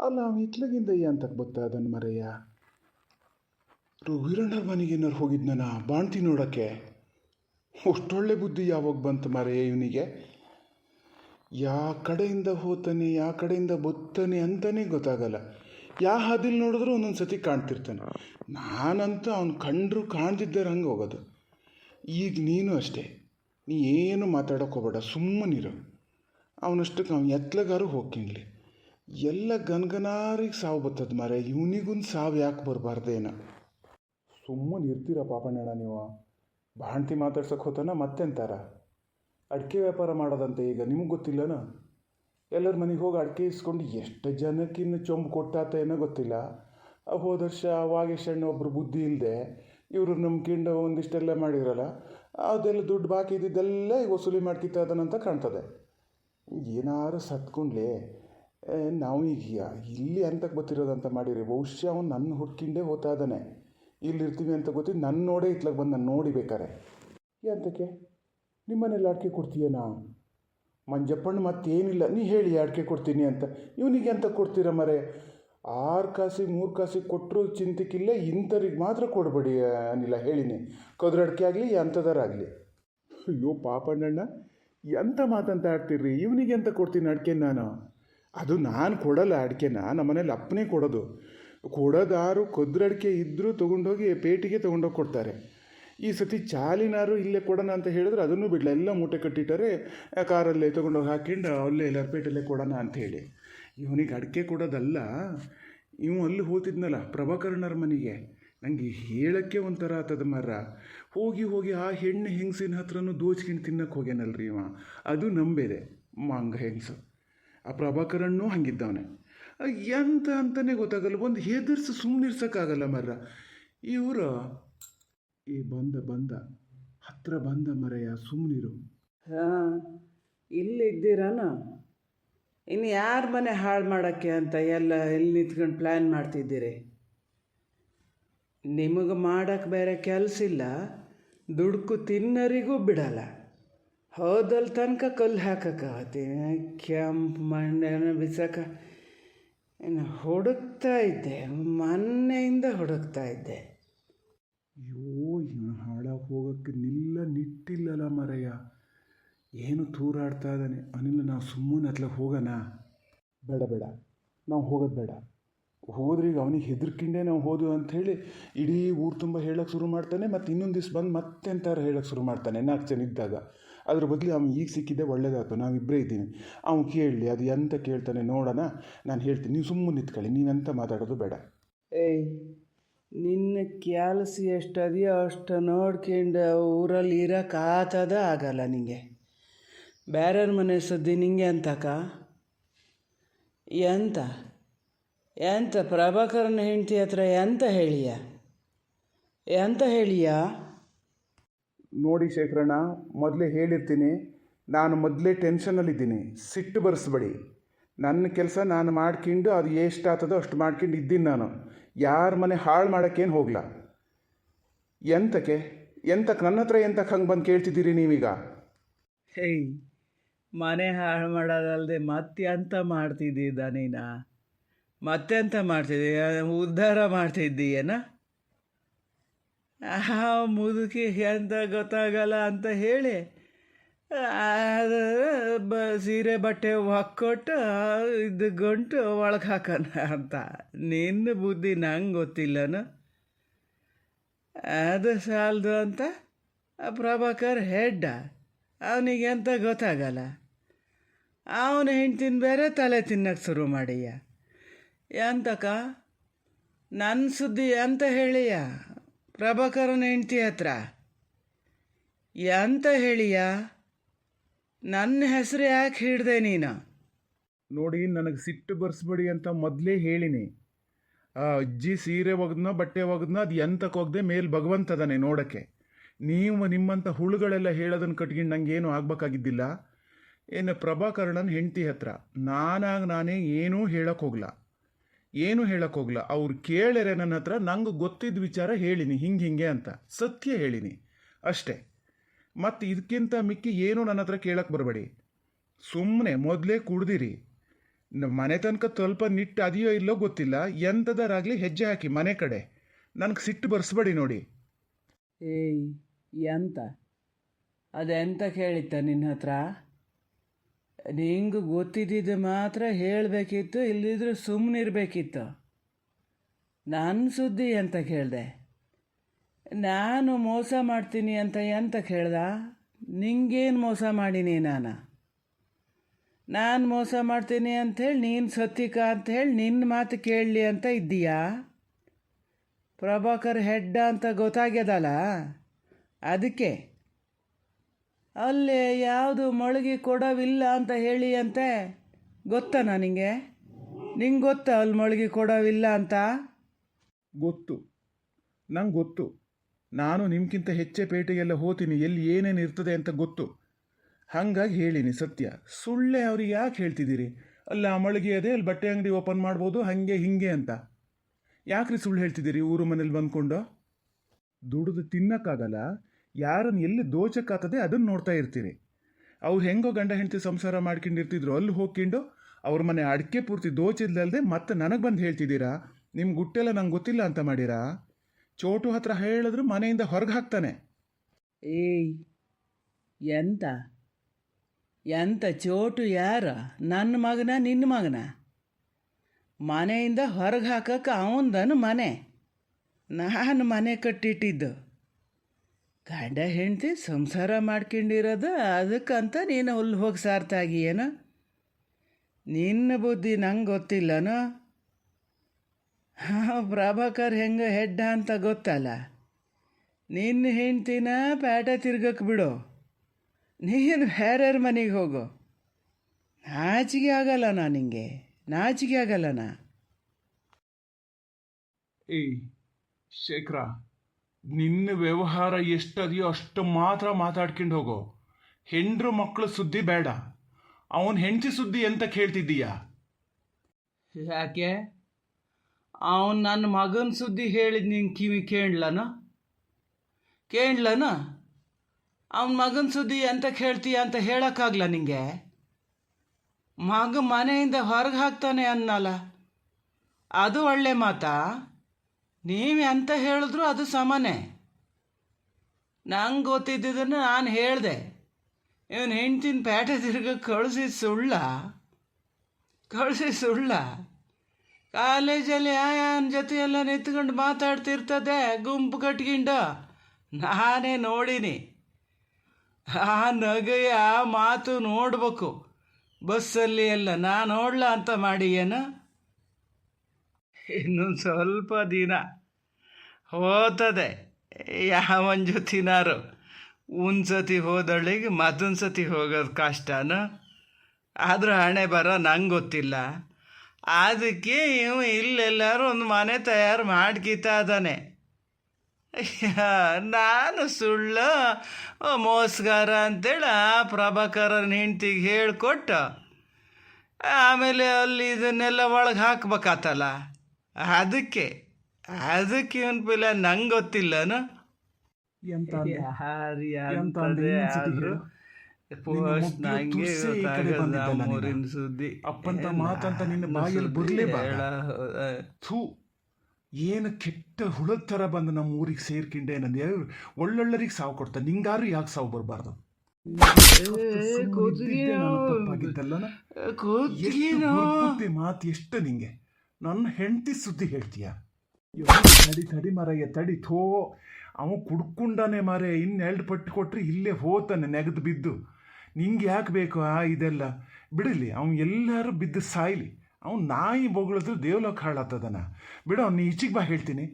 ಅಲ್ಲ ಅವ ಇತ್ಲಗಿಂದ ಅಂತಕ್ಕೆ ಗೊತ್ತಾ ಅದನ್ನು ಮರೆಯ? ವೀರಣ್ಣರ ಮನೆಗೆ ಏನಾರು ಹೋಗಿದ್ನ ಬಾಣ್ತಿ ನೋಡೋಕ್ಕೆ? ಅಷ್ಟೊಳ್ಳೆ ಬುದ್ಧಿ ಯಾವಾಗ ಬಂತು ಮರೆಯ ಇವನಿಗೆ? ಯಾ ಕಡೆಯಿಂದ ಹೋತಾನೆ, ಯಾ ಕಡೆಯಿಂದ ಬತ್ತಾನೆ ಅಂತಾನೆ ಗೊತ್ತಾಗಲ್ಲ. ಯಾವ ಹಾದಿಲ್ ನೋಡಿದ್ರೂ ಒಂದೊಂದು ಸತಿ ಕಾಣ್ತಿರ್ತಾನೆ. ನಾನಂತೂ ಅವ್ನು ಕಂಡ್ರು ಕಾಣ್ತಿದ್ದಾರೆ ಹಂಗೆ ಹೋಗೋದು. ಈಗ ನೀನು ಅಷ್ಟೇ. ನೀ ಏನು ಮಾತಾಡೋಕೆ ಹೋಗಬೇಡ, ಸುಮ್ಮನಿರು. ಅವನಷ್ಟಕ್ಕೆ ಅವ್ನು ಎತ್ಲಗಾರು ಹೋಗ್ಕಿನ್ಲಿ. ಎಲ್ಲ ಗನ್ಗನಾರಿಗೆ ಸಾವು ಬರ್ತದೆ ಮಾರೆ ಇವನಿಗೊಂದು ಸಾವು ಯಾಕೆ ಬರಬಾರ್ದೇನ? ಸುಮ್ಮನೆ ಇರ್ತೀರ ಪಾಪಣ್ಣಣ್ಣ ನೀವು? ಬಾಣ್ತಿ ಮಾತಾಡ್ಸಕ್ಕೆ ಹೋತಾನ ಮತ್ತೆಂತಾರ? ಅಡಿಕೆ ವ್ಯಾಪಾರ ಮಾಡೋದಂತೆ ಈಗ, ನಿಮಗೆ ಗೊತ್ತಿಲ್ಲನ? ಎಲ್ಲರ ಮನೆಗೆ ಹೋಗಿ ಅಡಿಕೆ ಇಸ್ಕೊಂಡು ಎಷ್ಟು ಜನಕ್ಕಿನ್ನ ಚೊಂಬು ಕೊಟ್ಟಾತ ಏನೋ ಗೊತ್ತಿಲ್ಲ. ಹೋದ ವರ್ಷ ವಾಗೇಶ್ ಅಣ್ಣ ಒಬ್ಬರು ಬುದ್ಧಿ ಇಲ್ಲದೆ ಇವರು ನಂಬ್ಕೊಂಡು ಒಂದಿಷ್ಟೆಲ್ಲ ಮಾಡಿರಲ್ಲ ಅದೆಲ್ಲ ದುಡ್ಡು ಬಾಕಿ ಇದ್ದಿದ್ದೆಲ್ಲ ಈಗ ವಸೂಲಿ ಮಾಡ್ಕಿತ್ತ ಅದನ್ನಂತ ಕಾಣ್ತದೆ. ಏನಾರು ಸತ್ಕೊಂಡ್ಲೆ ನಾವು ಈಗ ಇಲ್ಲಿ ಅಂತಕ್ಕೆ ಗೊತ್ತಿರೋದಂತ ಮಾಡಿರಿ. ಬಹುಶಃ ಅವ್ನು ನನ್ನ ಹುಡ್ಕಿಂಡೇ ಹೋಗ್ತಾ ಇದ್ದಾನೆ. ಇಲ್ಲಿರ್ತೀವಿ ಅಂತ ಗೊತ್ತಿದ್ದು ನನ್ನ ನೋಡೇ ಇತ್ಲಾಗ ಬಂದು ನಾನು ನೋಡಿ ಬೇಕಾರೆ. ಎಂತಕ್ಕೆ ನಿಮ್ಮನೇಲಿ ಅಡಿಕೆ ಕೊಡ್ತೀಯನಾ? ಮಂಜಪ್ಪಣ್ಣ ಮತ್ತೇನಿಲ್ಲ. ನೀ ಹೇಳಿ, ಅಡಿಕೆ ಕೊಡ್ತೀನಿ ಅಂತ. ಇವನಿಗೆ ಅಂತ ಕೊಡ್ತೀರ ಮರೆ? ಆರು ಕಾಸಿಗೆ ಮೂರು ಕಾಸಿಗೆ ಕೊಟ್ಟರು ಚಿಂತಿಕಿಲ್ಲ ಇಂಥವ್ರಿಗೆ ಮಾತ್ರ ಕೊಡಬೇಡಿ ಅನಿಲ್ಲ ಹೇಳಿನಿ. ಕದ್ರ ಅಡಿಕೆ ಆಗಲಿ ಎಂಥದಾರಾಗಲಿ ಅಯ್ಯೋ, ಪಾಪಣ್ಣಣ್ಣ ಎಂಥ ಮಾತಂತ ಆಡ್ತೀರಿ ಇವನಿಗೆ ಅಂತ ಕೊಡ್ತೀನಿ ಅಡಿಕೆ ನಾನು? ಅದು ನಾನು ಕೊಡಲ್ಲ ಅಡಿಕೆನ ನಮ್ಮನೇಲಿ ಅಪ್ಪನೇ ಕೊಡೋದು. ಕೊಡೋದಾರು ಕೊದ್ರಡಿಕೆ ಇದ್ದರೂ ತೊಗೊಂಡೋಗಿ ಪೇಟಿಗೆ ತೊಗೊಂಡೋಗಿ ಕೊಡ್ತಾರೆ. ಈ ಸತಿ ಚಾಲಿನಾರು ಇಲ್ಲೇ ಕೊಡೋಣ ಅಂತ ಹೇಳಿದ್ರೆ ಅದನ್ನು ಬಿಡಲ್ಲ ಎಲ್ಲ ಮೂಟೆ ಕಟ್ಟಿಟ್ಟರೆ ಕಾರಲ್ಲೇ ತೊಗೊಂಡೋಗಿ ಹಾಕೊಂಡು ಅಲ್ಲೇ ಲರ್ಪೇಟಲ್ಲೇ ಕೊಡೋಣ ಅಂಥೇಳಿ ಇವನಿಗೆ ಅಡಿಕೆ ಕೊಡೋದಲ್ಲ, ಇವು ಅಲ್ಲಿ ಹೋತಿದ್ನಲ್ಲ ಪ್ರಭಾಕರ್ಣರ ಮನೆಗೆ. ನನಗೆ ಹೇಳೋಕ್ಕೆ ಒಂಥರ ಆತದ ಮರ. ಹೋಗಿ ಹೋಗಿ ಆ ಹೆಣ್ಣು ಹೆಂಗಸಿನ ಹತ್ರನೂ ದೋಚ್ಕೊಂಡು ತಿನ್ನಕ್ಕೆ ಹೋಗ್ಯಾನಲ್ರಿ ಇವ. ಅದು ನಂಬೇದೆ ಮಾಂಗ ಹೆಂಗಸು. ಆ ಪ್ರಭಾಕರಣ್ಣು ಹಂಗಿದ್ದವನೆ ಎಂತ ಅಂತಲೇ ಗೊತ್ತಾಗಲ್ಲ ಒಂದು ಹೆದರ್ಸಿ ಸುಮ್ಮನಿರ್ಸೋಕ್ಕಾಗಲ್ಲ ಮರ ಇವರು ಈ ಬಂದ ಬಂದ, ಹತ್ರ ಬಂದ ಮರೆಯ ಸುಮ್ಮನಿರು ಹಾಂ ಇಲ್ಲಿದ್ದೀರಾನ ಇನ್ನು ಯಾರ ಮನೆ ಹಾಳು ಮಾಡೋಕ್ಕೆ ಅಂತ ಎಲ್ಲ ಎಲ್ಲಿ ನಿಂತ್ಕೊಂಡು ಪ್ಲ್ಯಾನ್ ಮಾಡ್ತಿದ್ದೀರಿ? ನಿಮಗೆ ಮಾಡೋಕ್ಕೆ ಬೇರೆ ಕೆಲಸ ಇಲ್ಲ ದುಡ್ಕು ತಿನ್ನರಿಗೂ ಬಿಡಲ್ಲ. ಹೋದಲ್ ತನಕ ಕಲ್ಲು ಹಾಕಕ್ಕೆ ಕೆಂಪು ಮಣ್ಣನ್ನು ಬಿಸಾಕ. ಇನ್ನು ಹುಡುಕ್ತಾ ಇದ್ದೆ, ಮೊನ್ನೆಯಿಂದ ಹುಡುಕ್ತಾ ಇದ್ದೆ. ಅಯ್ಯೋ, ಇವನು ಹಾಳಾಗಿ ಹೋಗೋಕ್ಕೆ ನಿಲ್ಲ ನಿಟ್ಟಿಲ್ಲಲ್ಲ ಮರಯ್ಯ. ಏನು ತೂರಾಡ್ತಾ ಇದ್ದಾನೆ? ಅನಿಲ್ಲ ನಾವು ಸುಮ್ಮನೆ ಅತ್ಲ ಹೋಗೋಣ. ಬೇಡ ಬೇಡ. ನಾವು ಹೋಗೋದು ಬೇಡ. ಹೋದ್ರೆ ಈಗ ಅವನಿಗೆ ಹೆದರ್ಕಿಂಡೆ ನಾವು ಹೋದ್ವು ಅಂಥೇಳಿ ಇಡೀ ಊರು ತುಂಬ ಹೇಳೋಕ್ಕೆ ಶುರು ಮಾಡ್ತಾನೆ ಮತ್ತು ಇನ್ನೊಂದು ದಿವ್ಸ ಬಂದು ಮತ್ತೆ ಮತ್ತೆಂತಾರ ಹೇಳೋಕ್ಕೆ ಶುರು ಮಾಡ್ತಾನೆ ನಾಲ್ಕು ಜನ ಇದ್ದಾಗ. ಅದ್ರ ಬದಲು ಅವ್ನು ಈಗ ಸಿಕ್ಕಿದ್ದೆ ಒಳ್ಳೇದಾಯ್ತು ನಾವಿಬ್ಬರೇ ಇದ್ದೀನಿ ಅವ್ನು ಕೇಳಲಿ, ಅದು ಎಂತ ಕೇಳ್ತಾನೆ ನೋಡೋಣ, ನಾನು ಹೇಳ್ತೀನಿ, ನೀವು ಸುಮ್ಮನೆ ನಿಂತ್ಕೊಳ್ಳಿ, ನೀನಂತ ಮಾತಾಡೋದು ಬೇಡ. ಏಯ್, ನಿನ್ನ ಕ್ಯಾಲ್ಸ್ ಎಷ್ಟು ಅದೆಯೋ ಅಷ್ಟು ನೋಡ್ಕೊಂಡು ಊರಲ್ಲಿ ಇರೋಕೆ ಆತದ ಆಗಲ್ಲ ನಿಂಗೆ. ಬೇರೆಯವ್ರ ಮನೆ ಸುದ್ದಿ ನಿಂಗೆ ಅಂತಕ? ಎಂತ? ಎಂತ ಪ್ರಭಾಕರನ ಹೆಂಡತಿ ಹತ್ರ ಎಂತ ಹೇಳಿಯ? ಎಂತ ಹೇಳಿಯ? ನೋಡಿ ಶೇಖರಣ್ಣ, ಮೊದಲೇ ಹೇಳಿರ್ತೀನಿ, ನಾನು ಮೊದಲೇ ಟೆನ್ಷನಲ್ಲಿದ್ದೀನಿ ಸಿಟ್ಟು ಬರೆಸ್ಬೇಡಿ. ನನ್ನ ಕೆಲಸ ನಾನು ಮಾಡ್ಕೊಂಡು ಅದು ಎಷ್ಟಾಗ್ತದೋ ಅಷ್ಟು ಮಾಡ್ಕೊಂಡು ಇದ್ದೀನಿ ನಾನು. ಯಾರ ಮನೆ ಹಾಳು ಮಾಡೋಕ್ಕೇನು ಹೋಗ್ಲ? ಎಂತಕ್ಕೆ? ಎಂತಕ್ಕೆ ನನ್ನ ಹತ್ರ ಎಂತಕ್ಕೆ ಹಂಗೆ ಬಂದು ಕೇಳ್ತಿದ್ದೀರಿ ನೀವೀಗ? ಹೇಯ್, ಮನೆ ಹಾಳು ಮಾಡೋದಲ್ಲದೆ ಮತ್ತೆ ಅಂತ ಮಾಡ್ತಿದ್ದಿದ್ದ ಮತ್ತೆ ಮತ್ತೆಂತ ಮಾಡ್ತಿದ್ದೀಯ ಉದ್ಧಾರ ಮಾಡ್ತಿದ್ದೀಯನ? ಆ ಮುದುಕಿ ಎಂತ ಗೊತ್ತಾಗಲ್ಲ ಅಂತ ಹೇಳಿ ಬ, ಸೀರೆ ಬಟ್ಟೆ ಹಾಕ್ಕೊಟ್ಟು ಇದು ಗಂಟು ಒಳಗೆ ಹಾಕೋಣ ಅಂತ. ನಿನ್ನ ಬುದ್ಧಿ ನಂಗೆ ಗೊತ್ತಿಲ್ಲನ? ಅದು ಸಾಲದು ಅಂತ? ಪ್ರಭಾಕರ್ ಹೆಡ್ಡ, ಅವನಿಗೆ ಎಂತ ಗೊತ್ತಾಗಲ್ಲ? ಅವನ ಹೆಂಡ್ತಿನ ಬೇರೆ ತಲೆ ತಿನ್ನಕ್ಕೆ ಶುರು ಮಾಡಿಯ? ಎಂತಕ್ಕ? ನನ್ನ ಸುದ್ದಿ ಅಂತ ಹೇಳಿಯ? ಪ್ರಭಾಕರನ ಹೆಂಡತಿ ಹತ್ರ. ಎಂತ ಹೇಳಿಯ? ನನ್ನ ಹೆಸರು ಯಾಕೆ ಹಿಡ್ದೆ ನೀನು? ನೋಡಿ, ನನಗೆ ಸಿಟ್ಟು ಬರ್ಸ್ಬೇಡಿ ಅಂತ ಮೊದಲೇ ಹೇಳಿನಿ. ಆ ಅಜ್ಜಿ ಸೀರೆ ಒಗ್ದನೋ, ಬಟ್ಟೆ ಒಗ್ದನೋ, ಅದು ಎಂತಕ್ಕೆ ಹೋಗದೆ ಮೇಲೆ ಭಗವಂತದಾನೆ ನೋಡೋಕ್ಕೆ. ನೀವು ನಿಮ್ಮಂಥ ಹುಳುಗಳೆಲ್ಲ ಹೇಳೋದನ್ನು ಕಟ್ಕೊಂಡು ಏನೂ ಆಗ್ಬೇಕಾಗಿದ್ದಿಲ್ಲ. ಏನು ಪ್ರಭಾಕರಣನ ಹೆಂಡತಿ ಹತ್ರ ನಾನಾಗ ನಾನೇ ಏನೂ ಹೇಳೋಕ್ಕೋಗ್ಲ ಏನೂ ಹೇಳೋಕ್ಕೋಗ್ಲ ಅವ್ರು ಕೇಳರೆ ನನ್ನ ಹತ್ರ ನಂಗೆ ಗೊತ್ತಿದ್ದ ವಿಚಾರ ಹೇಳಿನಿ, ಹಿಂಗೆ ಹಿಂಗೆ ಅಂತ. ಸತ್ಯ ಹೇಳಿನಿ. ಅಷ್ಟೇ. ಮತ್ತು ಇದಕ್ಕಿಂತ ಮಿಕ್ಕಿ ಏನೂ ನನ್ನ ಹತ್ರ ಕೇಳಕ್ಕೆ ಬರಬೇಡಿ. ಸುಮ್ಮನೆ ಮೊದಲೇ ಕುಡ್ದಿರಿ. ಮನೆ ತನಕ ಸ್ವಲ್ಪ ನಿಟ್ಟು ಅದೆಯೋ ಇಲ್ಲೋ ಗೊತ್ತಿಲ್ಲ. ಎಂಥದರಾಗಲಿ ಹೆಜ್ಜೆ ಹಾಕಿ ಮನೆ ಕಡೆ. ನನಗೆ ಸಿಟ್ಟು ಬರ್ಸ್ಬೇಡಿ ನೋಡಿ. ಏಯ್, ಎಂತ? ಅದೆಂತ ಕೇಳಿತ್ತ ನಿನ್ನ ಹತ್ರ? ನಿಂಗೆ ಗೊತ್ತಿದ್ದಿದ್ದು ಮಾತ್ರ ಹೇಳಬೇಕಿತ್ತು ಇಲ್ಲಿದ್ರೆ ಸುಮ್ಮನಿರಬೇಕಿತ್ತು ನನ್ನ ಸುದ್ದಿ ಅಂತ ಕೇಳಿದೆ? ನಾನು ಮೋಸ ಮಾಡ್ತೀನಿ ಅಂತ ಎಂತ ಕೇಳ್ದ? ನಿಂಗೇನು ಮೋಸ ಮಾಡೀನಿ ನಾನು? ನಾನು ಮೋಸ ಮಾಡ್ತೀನಿ ಅಂಥೇಳಿ ನೀನು ಸತ್ತಿಕ ಅಂಥೇಳಿ ನಿನ್ನ ಮಾತು ಕೇಳಲಿ ಅಂತ ಇದ್ದೀಯಾ? ಪ್ರಭಾಕರ್ ಹೆಡ್ಡ ಅಂತ ಗೊತ್ತಾಗ್ಯದಲ್ಲ? ಅದಕ್ಕೆ ಅಲ್ಲೇ ಯಾವುದು ಮೊಳಗಿ ಕೊಡವಿಲ್ಲ ಅಂತ ಹೇಳಿ ಅಂತೆ ಗೊತ್ತಾ ನನಗೆ ನಿಂಗೆ ಗೊತ್ತಾ ಅಲ್ಲಿ ಮೊಳಗಿ ಕೊಡವಿಲ್ಲ ಅಂತ? ಗೊತ್ತು. ನಂಗೆ ಗೊತ್ತು. ನಾನು ನಿಮ್ಗಿಂತ ಹೆಚ್ಚೆ ಪೇಟೆಗೆಲ್ಲ ಹೋತೀನಿ, ಎಲ್ಲಿ ಏನೇನು ಇರ್ತದೆ ಅಂತ ಗೊತ್ತು. ಹಾಗಾಗಿ ಹೇಳಿನಿ ಸತ್ಯ. ಸುಳ್ಳೆ ಅವ್ರಿಗೆ ಯಾಕೆ ಹೇಳ್ತಿದ್ದೀರಿ? ಅಲ್ಲ ಮಳಿಗೆ ಅದೇ, ಅಲ್ಲಿ ಬಟ್ಟೆ ಅಂಗಡಿ ಓಪನ್ ಮಾಡ್ಬೋದು, ಹಾಗೆ ಹಿಂಗೆ ಅಂತ. ಯಾಕ್ರಿ ಸುಳ್ಳು ಹೇಳ್ತಿದ್ದೀರಿ ಊರು ಮನೇಲಿ ಬಂದ್ಕೊಂಡು? ದುಡಿದು ತಿನ್ನಕ್ಕಾಗಲ್ಲ. ಯಾರನ್ನು ಎಲ್ಲಿ ದೋಚಕ್ಕಾಗ್ತದೆ ಅದನ್ನು ನೋಡ್ತಾ ಇರ್ತೀರಿ ಅವ್ರು ಹೆಂಗೋ ಗಂಡ ಹೆಂಡತಿ ಸಂಸಾರ ಮಾಡ್ಕೊಂಡಿರ್ತಿದ್ರು, ಅಲ್ಲಿ ಹೋಗ್ಕೊಂಡು ಅವ್ರ ಮನೆ ಅಡಿಕೆ ಪೂರ್ತಿ ದೋಚಿದ್ಲಲ್ಲದೆ ಮತ್ತೆ ನನಗೆ ಬಂದು ಹೇಳ್ತಿದ್ದೀರಾ? ನಿಮ್ಮ ಗುಟ್ಟೆಲ್ಲ ನಂಗೆ ಗೊತ್ತಿಲ್ಲ ಅಂತ ಮಾಡಿರಾ? ಚೋಟು ಹತ್ರ ಹೇಳಿದ್ರು ಮನೆಯಿಂದ ಹೊರಗೆ ಹಾಕ್ತಾನೆ. ಏಯ್, ಎಂತ? ಎಂತ ಚೋಟು ಯಾರ? ನನ್ನ ಮಗನ, ನಿನ್ನ ಮಗನ? ಮನೆಯಿಂದ ಹೊರಗೆ ಹಾಕಕ್ಕೆ ಅವನ್ದನು ಮನೆ. ನಾನು ಮನೆ ಕಟ್ಟಿಟ್ಟಿದ್ದು. ಗಂಡ ಹೆಂಡತಿ ಸಂಸಾರ ಮಾಡ್ಕೊಂಡಿರೋದ ಅದಕ್ಕಂತ ನೀನು ಹುಲ್ಲು ಹೋಗಿ ಸಾರ್ಥ ಏನು ನಿನ್ನ ಬುದ್ಧಿ ನಂಗೆ ಗೊತ್ತಿಲ್ಲನೋ? ಹಾಂ, ಪ್ರಭಾಕರ್ ಹೆಂಗೆ ಹೆಡ್ಡ ಅಂತ ಗೊತ್ತಲ್ಲ. ನಿನ್ನ ಹೆಂಡ್ತಿನ ಪ್ಯಾಟ ತಿರ್ಗಕ್ಕೆ ಬಿಡು. ನೀನು ಬೇರೆಯವ್ರ ಮನೆಗೆ ಹೋಗು. ನಾಚಿಕೆ ಆಗಲ್ಲ ನಾ ನಿಂಗೆ? ನಾಚಿಕೆ ಆಗಲ್ಲ ನಾ ಏಯ್, ಶೇಖರ. ನಿನ್ನ ವ್ಯವಹಾರ ಎಷ್ಟದೆಯೋ ಅಷ್ಟು ಮಾತ್ರ ಮಾತಾಡ್ಕೊಂಡು ಹೋಗೋ. ಹೆಂಡ್ರು ಮಕ್ಕಳು ಸುದ್ದಿ ಬೇಡ. ಅವನ ಹೆಂಡತಿ ಸುದ್ದಿ ಎಂತ ಕೇಳ್ತಿದ್ದೀಯಾ? ಯಾಕೆ? ಅವನು ನನ್ನ ಮಗನ ಸುದ್ದಿ ಹೇಳಿದ ನಿಂಗೆ ಕಿವಿ ಕೇಳಲನ? ಕೇಳಲನ? ಅವನ ಮಗನ ಸುದ್ದಿ ಎಂತ ಕೇಳ್ತೀಯ ಅಂತ ಹೇಳೋಕ್ಕಾಗ್ಲ ನಿಂಗೆ? ಮಗ ಮನೆಯಿಂದ ಹೊರಗೆ ಹಾಕ್ತಾನೆ ಅನ್ನಲ್ಲ. ಅದು ಒಳ್ಳೆ ಮಾತಾ? ನೀವು ಎಂತ ಹೇಳಿದ್ರು ಅದು ಸಮಾನೆ. ನಂಗೆ ಗೊತ್ತಿದ್ದದನ್ನು ನಾನು ಹೇಳಿದೆ. ಇವನು ಹೆಂಡ್ತಿನ ಪೇಟೆ ತಿರ್ಗ ಕಳಿಸಿ ಸುಳ್ಳ ಕಳಿಸಿ ಸುಳ್ಳ. ಕಾಲೇಜಲ್ಲಿ ಆಯಾನ ಜೊತೆ ಎಲ್ಲ ನಿಂತ್ಕೊಂಡು ಮಾತಾಡ್ತಿರ್ತದೆ ಗುಂಪು ಕಟ್ಕೊಂಡು ನಾನೇ ನೋಡೀನಿ. ಆ ನಗೆಯ ಮಾತು ನೋಡ್ಬೇಕು. ಬಸ್ಸಲ್ಲಿ ಎಲ್ಲ, ನಾನು ನೋಡ್ಲ ಅಂತ ಮಾಡಿ ಏನು ಇನ್ನೊಂದು ಸ್ವಲ್ಪ ದಿನ ಹೋತದೆ. ಯಾವನ ಜೊತಿನಾರು ಒಂದು ಸತಿ ಹೋದಳಿಗೆ ಮತ್ತೊಂದು ಸತಿ ಹೋಗೋದು ಕಷ್ಟನ? ಆದರೂ ಹಣೆ ಬರೋ ನಂಗೆ ಗೊತ್ತಿಲ್ಲ. ಅದಕ್ಕೆ ಇವ ಇಲ್ಲೆಲ್ಲರೂ ಒಂದು ಮನೆ ತಯಾರು ಮಾಡ್ಕಿತಾ ಇದ್ದಾನೆ. ನಾನು ಸುಳ್ಳು? ಮೋಸ್ಗಾರ ಅಂತೇಳಿ ಆ ಪ್ರಭಾಕರನ ಹೆಂಡ್ತಿಗೆ ಹೇಳಿಕೊಟ್ಟು, ಆಮೇಲೆ ಅಲ್ಲಿ ಇದನ್ನೆಲ್ಲ ಒಳಗೆ ಹಾಕ್ಬೇಕಾತಲ್ಲ? ಅದಕ್ಕೆ ಅದಕ್ಕೆ ಇವನ್ ಪಿಲ್ಲ ನಂಗೆ ಗೊತ್ತಿಲ್ಲನು ಯಾರು. ಸುದ್ದಿ. ಅಪ್ಪಂತ ಮಾತಂತ ನಿನ್ನ ನಾನು ಬಾಯಲ್ಲಿ ಬರ್ಲೇ ಥೂ ಏನು ಕೆಟ್ಟ ಹುಳ ಥರ ಬಂದು ನಮ್ಮ ಊರಿಗೆ ಸೇರ್ಕೊಂಡೆ ನಂದು. ಒಳ್ಳೊಳ್ಳರಿಗೆ ಸಾವು ಕೊಡ್ತಾರೆ. ನಿಂಗಾರು ಯಾಕೆ ಸಾವು ಬರಬಾರ್ದು. ಮಾತು ಎಷ್ಟು ನಿಂಗೆ? ನನ್ನ ಹೆಂಡತಿ ಸುದ್ದಿ ಹೇಳ್ತೀಯ? ತಡಿ ತಡಿ ಮರಯ್ಯ ತಡಿ, ಥೋ. ಅವ ಕುಡ್ಕೊಂಡಾನೆ ಮಾರೆ ಎರಡು ಪಟ್ಟು ಕೊಟ್ರೆ ಇಲ್ಲೇ ಹೋತಾನೆ, ನೆಗೆದು ಬಿದ್ದು. ನಿಂಗೆ ಯಾಕೆ ಬೇಕು ಆ ಇದೆಲ್ಲ? ಬಿಡಲಿ ಅವ್ನು ಎಲ್ಲರೂ ಬಿದ್ದು ಸಾಯ್ಲಿ. ಅವ್ನು ನಾಯಿ ಬೊಗಳಿದ್ರು ದೇವ್ಲೋಕ ಹಾಳಾತದನ ಬಿಡು, ಅವ್ನು ಈಚಿಗೆ ಬಾ ಹೇಳ್ತೀನಿ.